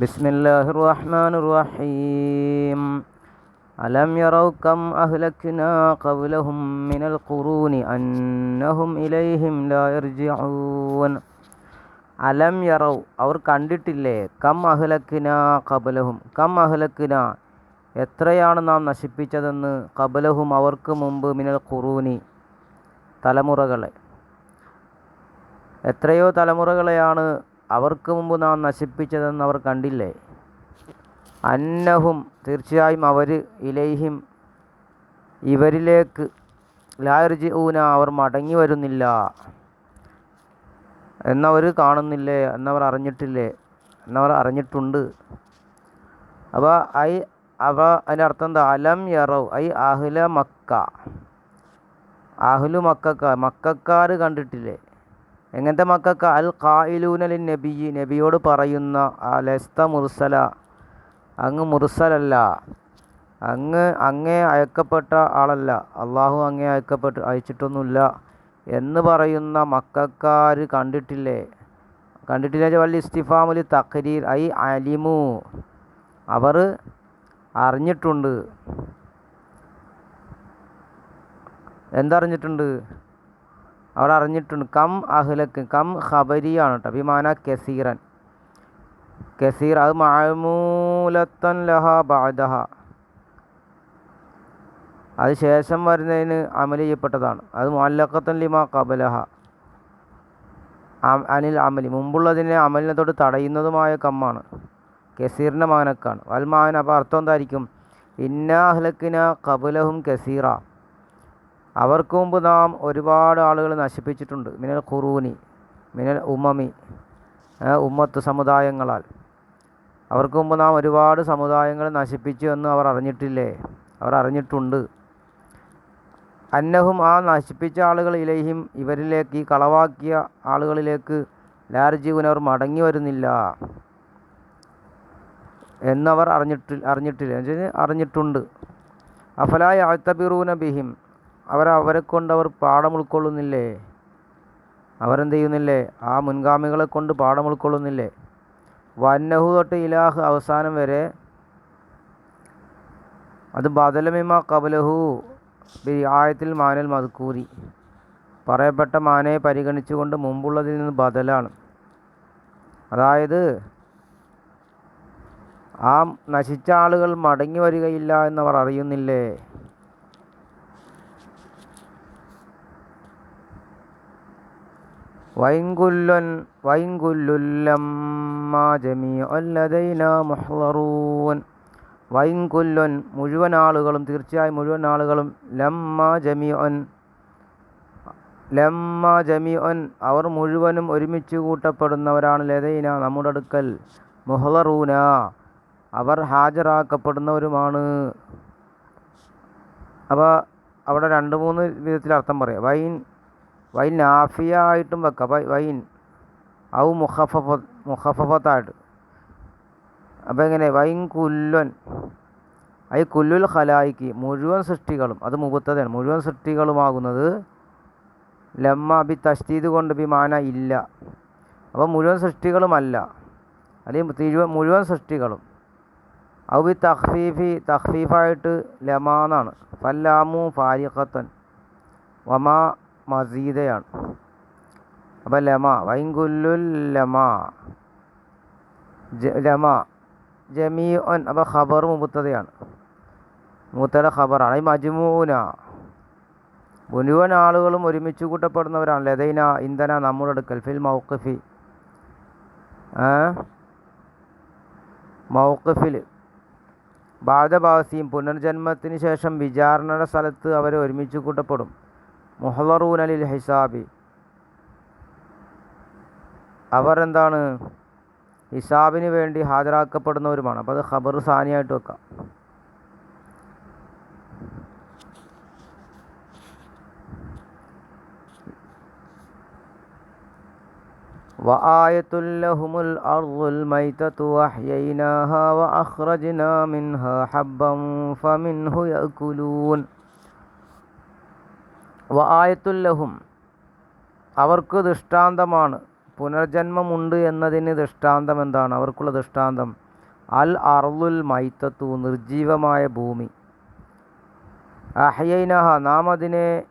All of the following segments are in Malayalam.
ബിസ്മില്ലാഹിർ റഹ്മാനിർ റഹീം അലം യറൗ കം അഹ്ലക്നാ ഖബ്ലഹും മിനൽ ഖുറൂനി അന്നഹും ഇലൈഹിം ലാ യർജിഊൻ. അലം യറൗ അവർ കണ്ടിട്ടില്ലേ? കം അഹ്ലക്കിന കബലഹും കം അഹ്ലക്കിന എത്രയാണ് നാം നശിപ്പിച്ചതെന്ന്? കബലഹും അവർക്ക് മുമ്പ് മിനൽ ഖുറൂനി തലമുറകളെ. എത്രയോ തലമുറകളെയാണ് അവർക്ക് മുമ്പ് നാം നശിപ്പിച്ചതെന്ന് അവർ കണ്ടില്ലേ? അന്നഹും തീർച്ചയായും അവർ ഇലൈഹിം ഇവരിലേക്ക് ലാർജി ഊന അവർ മടങ്ങി വരുന്നില്ല എന്നവർ കാണുന്നില്ലേ? എന്നവർ അറിഞ്ഞിട്ടില്ലേ? എന്നവർ അറിഞ്ഞിട്ടുണ്ട്. അപ്പോൾ ഐ അവ അതിന്റെ അർത്ഥം എന്താ? അലം യറവ് ഐ അഹ്ല മക്ക. അഹ്ലു മക്കാർ മക്കാർ കണ്ടിട്ടില്ലേ? എങ്ങനത്തെ മക്കൾക്ക്? അൽ ഖായിലൂനലിൻ നബി നബിയോട് പറയുന്ന ലസ്ത മുർസല. അങ്ങ് മുർസലല്ല. അങ്ങ് അങ്ങേ അയക്കപ്പെട്ട ആളല്ല. അള്ളാഹു അങ്ങേ അയക്കപ്പെട്ട് അയച്ചിട്ടൊന്നുമില്ല എന്ന് പറയുന്ന മക്കാർ കണ്ടിട്ടില്ലേ? കണ്ടിട്ടില്ല വല്ല ഇസ്തിഫാമുൽ തഖരീർ. ഐ അലിമു. അവർ അറിഞ്ഞിട്ടുണ്ട്. എന്തറിഞ്ഞിട്ടുണ്ട്? അവർ അറിഞ്ഞിട്ടുണ്ട്. കം അഹ്ലക്ക് കം ഖബരിയാണ് കേട്ടോ. വിമാന കസീറൻ. കസീർ അത് മഴമൂലത്തൻ ലഹ ബാദഹ അത് ശേഷം വരുന്നതിന് അമൽ ചെയ്യപ്പെട്ടതാണ്. അത് മുല്ലക്കത്തൻ ലിമ കബലഹ അനിൽ അമലി. മുമ്പുള്ളതിനെ അമലിനെ തൊട്ട് തടയുന്നതുമായ കമ്മാണ്. കസീറിന്റെ മാനക്കാണ് വൽമാൻ അപ്പോൾ അർത്ഥം എന്തായിരിക്കും? ഇന്ന അഹ്ലക്കിന കബലഹും കസീറ. അവർക്ക് മുമ്പ് നാം ഒരുപാട് ആളുകൾ നശിപ്പിച്ചിട്ടുണ്ട്. മിനൽ ഖുറൂനി മിനൽ ഉമ്മമി ഉമ്മത്ത് സമുദായങ്ങളാൽ. അവർക്ക് മുമ്പ് നാം ഒരുപാട് സമുദായങ്ങൾ നശിപ്പിച്ചു എന്ന് അവർ അറിഞ്ഞിട്ടില്ലേ? അവർ അറിഞ്ഞിട്ടുണ്ട്. അന്നഹും ആ നശിപ്പിച്ച ആളുകൾ ഇലയും ഇവരിലേക്ക് ഈ കളവാക്കിയ ആളുകളിലേക്ക് ലാർജീവനവർ മടങ്ങി വരുന്നില്ല എന്നവർ അറിഞ്ഞിട്ട് അറിഞ്ഞിട്ടില്ല. വെച്ചാൽ അറിഞ്ഞിട്ടുണ്ട്. അഫലായ അഴ്ത്തബിറൂന ബിഹിം. അവർ അവരെ കൊണ്ട് അവർ പാഠം ഉൾക്കൊള്ളുന്നില്ലേ? അവരെന്ത് ചെയ്യുന്നില്ലേ ആ മുൻഗാമികളെ കൊണ്ട് പാഠം ഉൾക്കൊള്ളുന്നില്ലേ? വന്നഹു തൊട്ട് ഇലാഹ് അവസാനം വരെ അത് ബദലമിമ കബലഹു ബി ആയത്തിൽ മാനൽ മദ്കൂരി പറയപ്പെട്ട മാനയെ പരിഗണിച്ചുകൊണ്ട് മുമ്പുള്ളതിൽ നിന്ന് ബദലാണ്. അതായത് ആ നശിച്ച ആളുകൾ മടങ്ങി വരികയില്ല എന്നവർ അറിയുന്നില്ലേ? വൈങ്കുല്ലൻ വൈങ്കുല്ലുല്ലമ്മ ജമീഅല്ലദൈന മുഹ്ളറൂൻ വൈങ്കുല്ലൻ മുഴുവൻ ആളുകളും തീർച്ചയായും മുഴുവൻ ആളുകളും ലമ്മ ജമീഅൻ ലമ്മ ജമീഅൻ അവർ മുഴുവനും ഒരുമിച്ച് കൂട്ടപ്പെടുന്നവരാണ് ലതൈന നമ്മുടെ അടുക്കൽ മുഹ്ലറൂന അവർ ഹാജരാക്കപ്പെടുന്നവരുമാണ്. അപ്പോൾ അവിടെ രണ്ട് മൂന്ന് വിധത്തിൽ അർത്ഥം പറയാം. വൈൻ വൈൻ നാഫിയ ആയിട്ടും വെക്കാം വൈൻ. ഔ മുഹഫഫ മുഹഫഫത്തായിട്ട് അപ്പോൾ എങ്ങനെ? വൈൻ കുല്ലൻ. ഐ കുല്ലുൽ ഖലായിക്ക് മുഴുവൻ സൃഷ്ടികളും അത് മുഖത്തതാണ് മുഴുവൻ സൃഷ്ടികളുമാകുന്നത് ലമ്മ ബി തസ്തീത് കൊണ്ട് ബി മാന ഇല്ല. അപ്പോൾ മുഴുവൻ സൃഷ്ടികളുമല്ല. അല്ലെങ്കിൽ തിരുവ മുഴുവൻ സൃഷ്ടികളും. ഔ ബി തഹ്ഫീഫി തഹ്ഫീഫായിട്ട് ലമാന്നാണ് ഫല്ലാമു ഫാരിഖത്തൻ വമാ മസീദയാണ്. അപ്പം ലമ വൈങ്കുല്ലുൽ ലമ ലമ ജമീ ഒൻ അപ്പോൾ ഖബർ മുബത്തതയാണ് മൂത്തയുടെ ഖബറാണ്. ഈ മജ്മൂന മുഴുവൻ ആളുകളും ഒരുമിച്ച് കൂട്ടപ്പെടുന്നവരാണ് ലതൈന ഇന്ധന നമ്മുടെ അടുക്കൽ ഫിൽ മൗക്കഫി മൗക്കഫിൽ ബാധബാസിയും പുനർജന്മത്തിന് ശേഷം വിചാരണയുടെ സ്ഥലത്ത് അവർ ഒരുമിച്ച് കൂട്ടപ്പെടും. മുഹലറൂനലിൽ ഹിസാബി അവർ എന്താണ് ഹിസാബിന് വേണ്ടി ഹാജരാക്കപ്പെടുന്നവരുമാണ് അപ്പോൾ അത് ഖബർ സാനിയായിട്ട് വെക്കാം وآية لهم الأرض الميتة وأحييناها وأخرجنا منها حبا فمنه يأكلون വആയത്തുല്ലഹും അവർക്ക് ദൃഷ്ടാന്തമാണ്. പുനർജന്മമുണ്ട് എന്നതിന് ദൃഷ്ടാന്തം എന്താണ്? അവർക്കുള്ള ദൃഷ്ടാന്തം അൽ അർലുൽ മൈത്തത്തു നിർജീവമായ ഭൂമി. അഹ്യൈനഹ നാം അതിനെ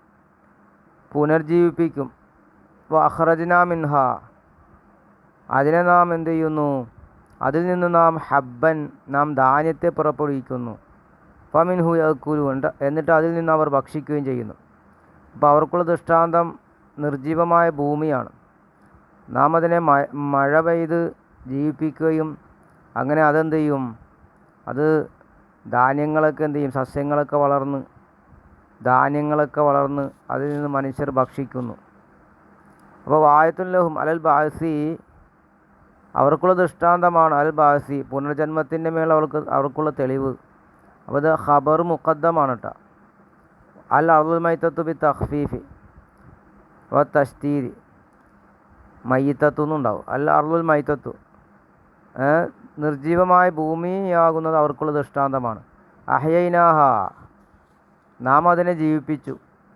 പുനർജീവിപ്പിക്കും. വഹ്റജ്ന മിൻഹ അതിനെ നാം എന്ത് ചെയ്യുന്നു? അതിൽ നിന്ന് നാം ഹബ്ബൻ നാം ധാന്യത്തെ പുറപ്പെടുവിക്കുന്നു. ഫമിൻഹു യക്കുരു എന്നിട്ട് അതിൽ നിന്ന് അവർ ഭക്ഷിക്കുകയും ചെയ്യുന്നു. അപ്പോൾ അവർക്കുള്ള ദൃഷ്ടാന്തം നിർജീവമായ ഭൂമിയാണ്. നാം അതിനെ മഴ പെയ്ത് ജീവിപ്പിക്കുകയും അങ്ങനെ അതെന്ത് ചെയ്യും? അത് ധാന്യങ്ങളൊക്കെ എന്ത് ചെയ്യും? സസ്യങ്ങളൊക്കെ വളർന്ന് ധാന്യങ്ങളൊക്കെ വളർന്ന് അതിൽ നിന്ന് മനുഷ്യർ ഭക്ഷിക്കുന്നു. അപ്പോൾ വായത്തുല്ലഹും അലൽ ബാസി അവർക്കുള്ള ദൃഷ്ടാന്തമാണ് അൽ ബാസി പുനർജന്മത്തിന്റെ മേൽ അവർക്ക് അവർക്കുള്ള തെളിവ്. അപ്പോൾ ഇത് ഖബർ മുഖദ്ദമാണ് കേട്ടോ. അൽ അറുൽ മൈത്തത്തു ബി തഖ്ഫീഫി വ തസ്തീരി മയ്യത്തത്തു എന്നുണ്ടാവും അൽ അറുൽ മൈത്തത്തു നിർജീവമായ ഭൂമിയാകുന്നത് അവർക്കുള്ള ദൃഷ്ടാന്തമാണ്. അഹയൈനാഹ നാം അതിനെ ജീവിപ്പിച്ചു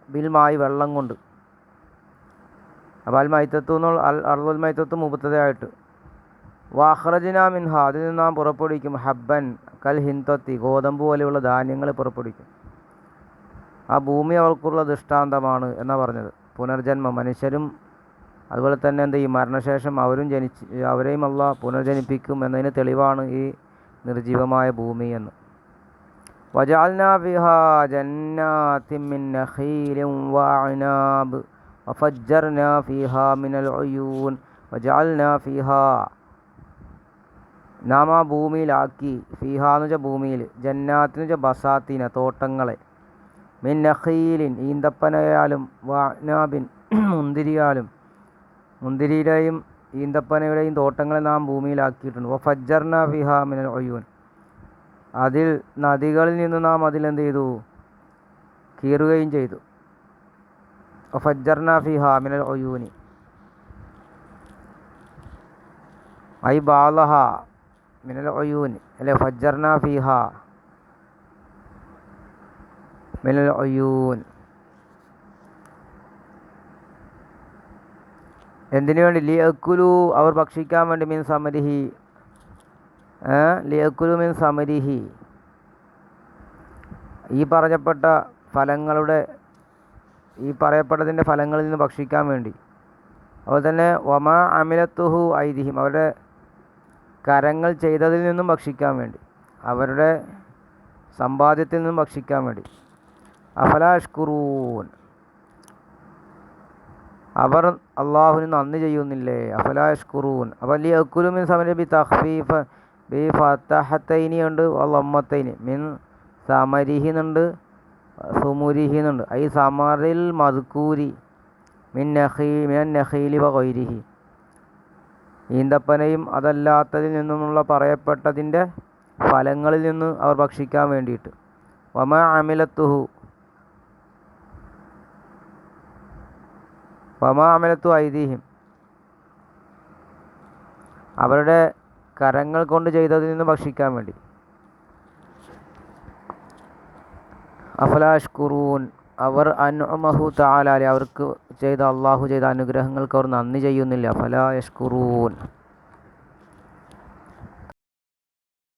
ബിൽമായി വെള്ളം കൊണ്ട്. അപ്പോൾ അൽ മൈത്തത്തു എന്നുള്ള അൽ അർദുൽ മൈത്തത്തു മുപ്പത്തതായിട്ട് വാഹ്റജിന മിൻഹ അതിൽ നിന്ന് നാം പുറപ്പെടുവിക്കും ഹബ്ബൻ കൽ ഹിന്തത്തി ഗോതമ്പ് പോലെയുള്ള ധാന്യങ്ങൾ പുറപ്പെടുവിക്കും. ആ ഭൂമി അവർക്കുള്ള ദൃഷ്ടാന്തമാണ് എന്നാണ് പറഞ്ഞത്. പുനർജന്മം. മനുഷ്യരും അതുപോലെ തന്നെ എന്താ ഈ മരണശേഷം അവരും ജനിച്ച് അവരെയും അല്ല പുനർജനിപ്പിക്കും എന്നതിന് തെളിവാണ് ഈ നിർജീവമായ ഭൂമി എന്ന്. മിനൽ ഉയൂൻ നാം ആ ഭൂമിയിലാക്കി. ഫിഹ എന്ന് വെച്ചാൽ ഭൂമിയിൽ ജന്നാത്തിന് വെച്ചാൽ ബസാത്തിന തോട്ടങ്ങളെ. മിൻ നഖീലിൻ ഈന്തപ്പനയാലും വാനാബിൻ മുന്തിരിയാലും. മുന്തിരിയുടെയും ഈന്തപ്പനയുടെയും തോട്ടങ്ങളെ നാം ഭൂമിയിലാക്കിയിട്ടുണ്ട്. വ ഫജ്ജർന ഫിഹ മിനൽ ഒയ്യൂൻ അതിൽ നദികളിൽ നിന്ന് നാം അതിലെന്ത് ചെയ്തു? കീറുകയും ചെയ്തു. ഫജ്ജർന ഫിഹ മിനൽ ഒയ്യൂനി ഐ ബാലഹ മിനൽ ഒയ്യൂൻ അല്ലെ ഫജ്ജർന ഫിഹ. മിനൽ ഒയ്യൂൻ എന്തിനു വേണ്ടി ലിയക്കുലു അവർ ഭക്ഷിക്കാൻ വേണ്ടി മീൻ സമരിഹി ലിയക്കുലു മീൻ സമരിഹി ഈ പറഞ്ഞപ്പെട്ട ഫലങ്ങളുടെ ഈ പറയപ്പെട്ടതിന്റെ ഫലങ്ങളിൽ നിന്ന് ഭക്ഷിക്കാൻ വേണ്ടി അതുപോലെ തന്നെ ഒമ അമിലത്തുഹു ഐതിഹ്യം അവരുടെ കരങ്ങൾ ചെയ്തതിൽ നിന്നും ഭക്ഷിക്കാൻ വേണ്ടി അവരുടെ സമ്പാദ്യത്തിൽ നിന്നും ഭക്ഷിക്കാൻ വേണ്ടി അഫലാഷ്കുറൂൻ അവർ അള്ളാഹുവിന് നന്ദി ചെയ്യുന്നില്ലേ? അഫലാഷ്കുറൂൻ അപ്പോൾ ലി അക്കുലു മിൻ തഹ്ഫീഫ് ബി ഫത്തഹത്തൈനി ഉണ്ട് അള്ളമ്മത്തൈനി മിൻ സമരിഹിന്നുണ്ട് സുമുരിഹിന്നുണ്ട്. ഐ സമറിൽ മദ്കൂരി മിൻ നഹീ മിൻ നഹീലി വൈരിഹി ഈന്തപ്പനയും അതല്ലാത്തതിൽ നിന്നുമുള്ള പറയപ്പെട്ടതിന്റെ ഫലങ്ങളിൽ നിന്ന് അവർ ഭക്ഷിക്കാൻ വേണ്ടിയിട്ട്. വമ അമിലത്തുഹു വമ അമിലത്തു ഐതിഹ്യം അവരുടെ കരങ്ങൾ കൊണ്ട് ചെയ്തതിൽ നിന്ന് ഭക്ഷിക്കാൻ വേണ്ടി. അഫലാഷ്കുറൂൻ അവർ അനുമഹു താലാലി അവർക്ക് ചെയ്ത അള്ളാഹു ചെയ്ത അനുഗ്രഹങ്ങൾക്ക് അവർ നന്ദി ചെയ്യുന്നില്ല. ഫലാ യഷ്കുറൂൻ.